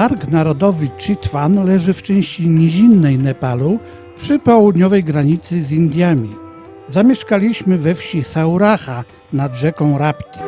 Park Narodowy Chitwan leży w części nizinnej Nepalu przy południowej granicy z Indiami. Zamieszkaliśmy we wsi Sauracha nad rzeką Rapti.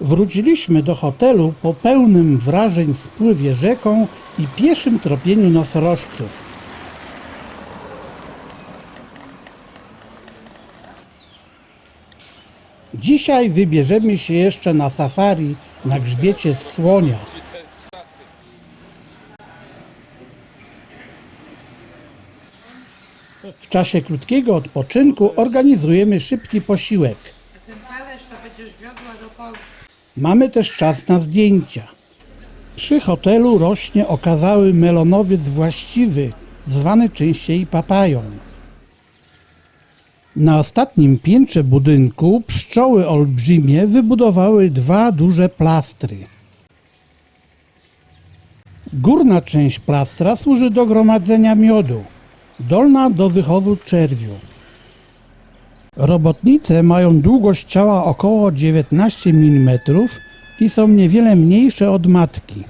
Wróciliśmy do hotelu po pełnym wrażeń spływie rzeką i pieszym tropieniu nosorożców. Dzisiaj wybierzemy się jeszcze na safari na grzbiecie słonia. W czasie krótkiego odpoczynku organizujemy szybki posiłek. Mamy też czas na zdjęcia. Przy hotelu rośnie okazały melonowiec właściwy, zwany częściej papają. Na ostatnim piętrze budynku pszczoły olbrzymie wybudowały dwa duże plastry. Górna część plastra służy do gromadzenia miodu, dolna do wychowu czerwiu. Robotnice mają długość ciała około 19 mm i są niewiele mniejsze od matki.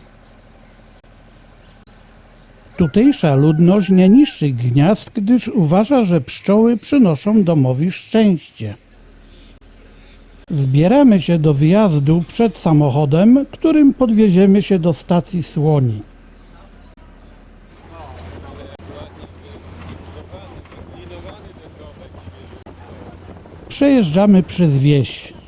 Tutejsza ludność nie niszczy gniazd, gdyż uważa, że pszczoły przynoszą domowi szczęście. Zbieramy się do wyjazdu przed samochodem, którym podwieziemy się do stacji Słoni. Przejeżdżamy przez wieś.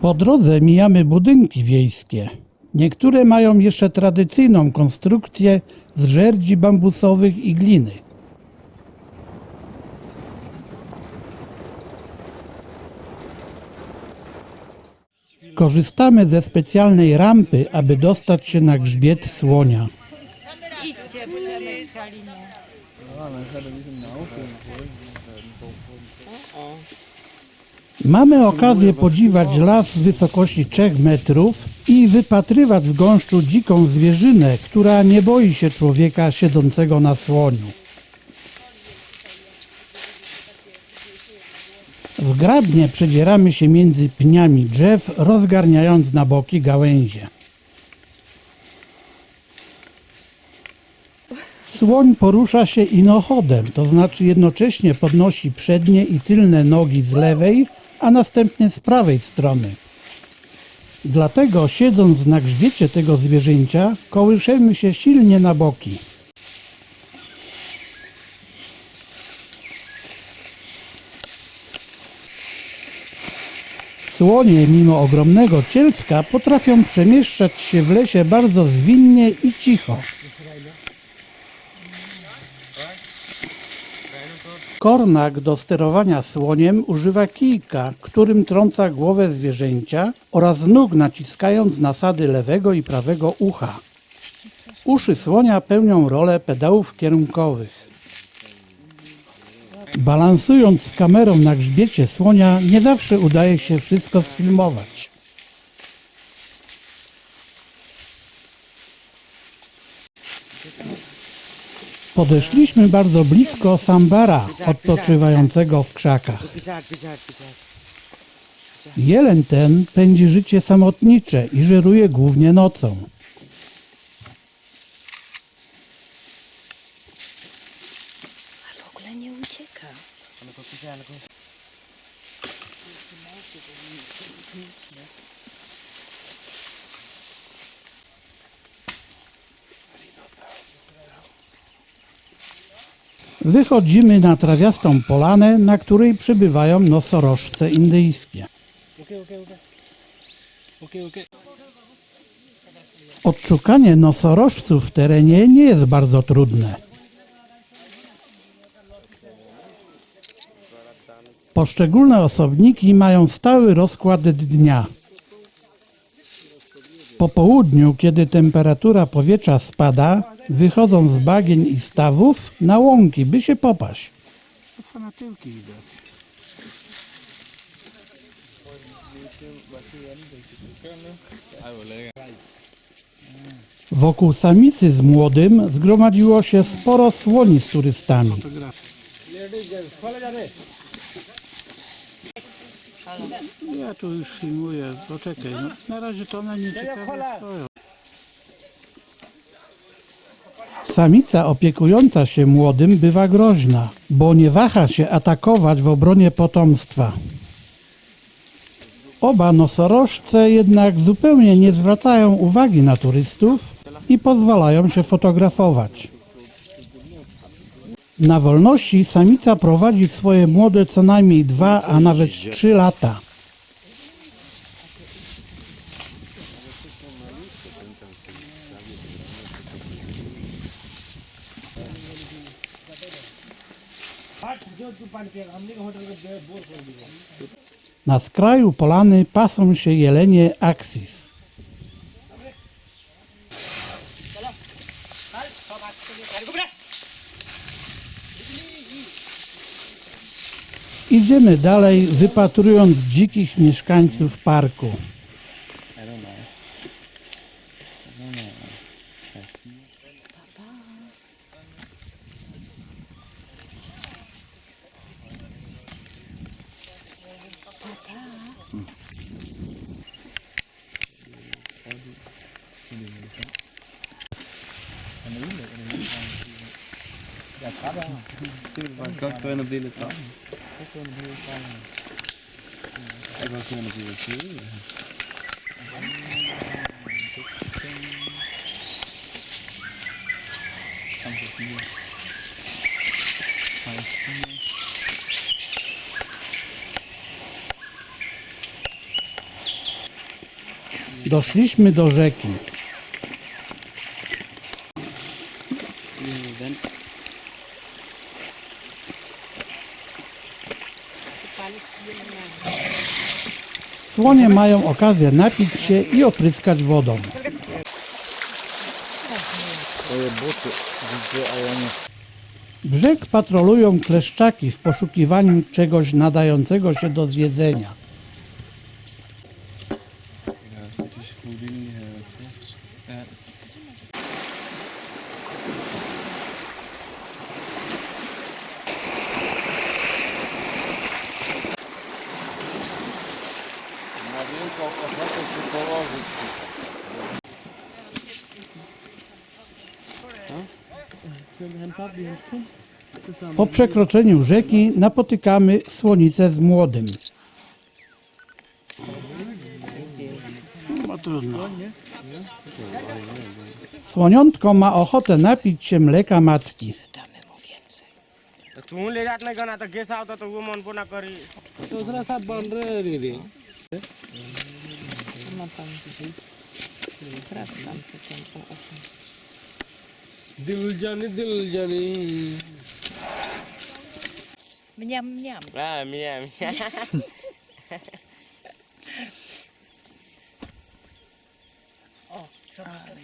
Po drodze mijamy budynki wiejskie. Niektóre mają jeszcze tradycyjną konstrukcję z żerdzi bambusowych i gliny. Korzystamy ze specjalnej rampy, aby dostać się na grzbiet słonia. Idźcie Przemek z Haliną. Mamy okazję podziwiać las wysokości 3 metrów i wypatrywać w gąszczu dziką zwierzynę, która nie boi się człowieka siedzącego na słoniu. Zgrabnie przedzieramy się między pniami drzew, rozgarniając na boki gałęzie. Słoń porusza się inochodem, to znaczy jednocześnie podnosi przednie i tylne nogi z lewej, a następnie z prawej strony. Dlatego siedząc na grzbiecie tego zwierzęcia, kołyszemy się silnie na boki. Słonie, mimo ogromnego cielska, potrafią przemieszczać się w lesie bardzo zwinnie i cicho. Kornak do sterowania słoniem używa kijka, którym trąca głowę zwierzęcia oraz nóg naciskając nasady lewego i prawego ucha. Uszy słonia pełnią rolę pedałów kierunkowych. Balansując z kamerą na grzbiecie słonia, nie zawsze udaje się wszystko sfilmować. Podeszliśmy bardzo blisko Sambara, odpoczywającego w krzakach. Jeleń ten pędzi życie samotnicze i żeruje głównie nocą. Wychodzimy na trawiastą polanę, na której przebywają nosorożce indyjskie. Odszukanie nosorożców w terenie nie jest bardzo trudne. Poszczególne osobniki mają stały rozkład dnia. Po południu, kiedy temperatura powietrza spada, wychodzą z bagien i stawów na łąki, by się popaść. To są na tyłki widać. Wokół samicy z młodym zgromadziło się sporo słoni z turystami. Ja tu już filmuję, poczekaj. No, na razie to one nie ciekawe stoją. Samica opiekująca się młodym bywa groźna, bo nie waha się atakować w obronie potomstwa. Oba nosorożce jednak zupełnie nie zwracają uwagi na turystów i pozwalają się fotografować. Na wolności samica prowadzi swoje młode co najmniej dwa, a nawet trzy lata. Na skraju polany pasą się jelenie Axis. Idziemy dalej, wypatrując dzikich mieszkańców parku. Kakkoen op die letal. Kakkoen op die letal. Ik was gewoon op de letal. Sampai Doszliśmy do rzeki. Słonie mają okazję napić się i opryskać wodą. Brzeg patrolują kleszczaki w poszukiwaniu czegoś nadającego się do zjedzenia. Jeg har også lidt smule inde her til. Ja. Na wielką ochotę się położyć. Po przekroczeniu rzeki napotykamy słonicę z młodym. trudno. Słoniątko ma ochotę napić się mleka matki. Damy mu więcej. तुमले जात नाही गना तर गेस आवता तर वो मन पुन्हा करी दूसरा सब बन रहे रे रे दिल जानी दिल जानी Mniam, mniam. A, mija, mija.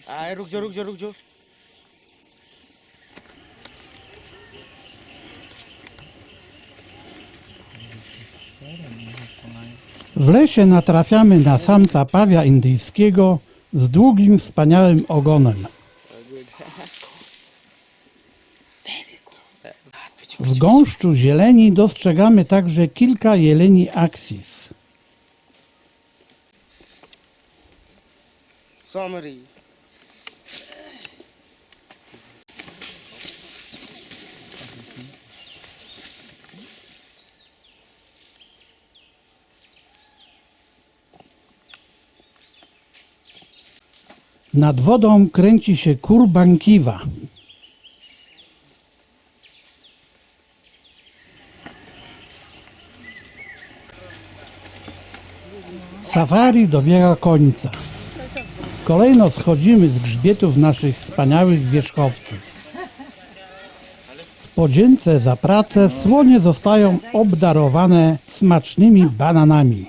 आ, रुक जाओ रुक जाओ रुक जाओ W lesie natrafiamy na samca pawia indyjskiego z długim, wspaniałym ogonem. W gąszczu zieleni dostrzegamy także kilka jeleni axis. Summary. Nad wodą kręci się kurbankiwa. Safari dobiega końca. Kolejno schodzimy z grzbietów naszych wspaniałych wierzchowców. W podzięce za pracę słonie zostają obdarowane smacznymi bananami.